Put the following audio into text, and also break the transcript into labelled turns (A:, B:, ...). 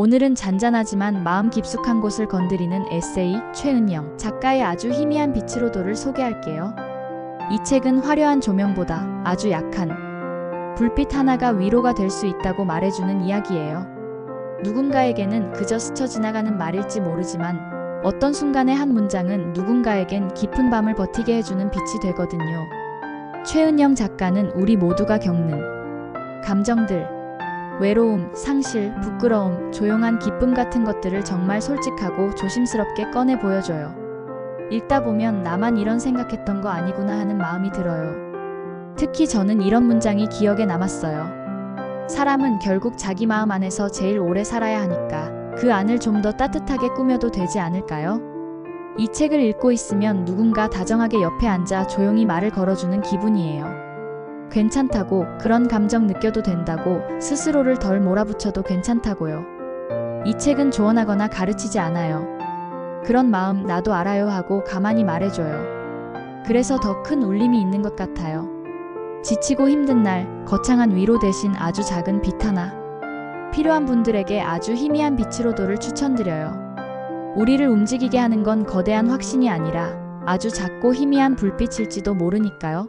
A: 오늘은 잔잔하지만 마음 깊숙한 곳을 건드리는 에세이 최은영 작가의 아주 희미한 빛으로 도를 소개할게요. 이 책은 화려한 조명보다 아주 약한 불빛 하나가 위로가 될 수 있다고 말해주는 이야기예요. 누군가에게는 그저 스쳐 지나가는 말일지 모르지만 어떤 순간의 한 문장은 누군가에겐 깊은 밤을 버티게 해주는 빛이 되거든요. 최은영 작가는 우리 모두가 겪는 감정들, 외로움, 상실, 부끄러움, 조용한 기쁨 같은 것들을 정말 솔직하고 조심스럽게 꺼내 보여줘요. 읽다 보면 나만 이런 생각했던 거 아니구나 하는 마음이 들어요. 특히 저는 이런 문장이 기억에 남았어요. 사람은 결국 자기 마음 안에서 제일 오래 살아야 하니까 그 안을 좀 더 따뜻하게 꾸며도 되지 않을까요? 이 책을 읽고 있으면 누군가 다정하게 옆에 앉아 조용히 말을 걸어주는 기분이에요. 괜찮다고 그런 감정 느껴도 된다고 스스로를 덜 몰아붙여도 괜찮다고요. 이 책은 조언하거나 가르치지 않아요. 그런 마음 나도 알아요 하고 가만히 말해줘요. 그래서 더 큰 울림이 있는 것 같아요. 지치고 힘든 날 거창한 위로 대신 아주 작은 빛 하나. 필요한 분들에게 아주 희미한 빛으로 도를 추천드려요. 우리를 움직이게 하는 건 거대한 확신이 아니라 아주 작고 희미한 불빛일지도 모르니까요.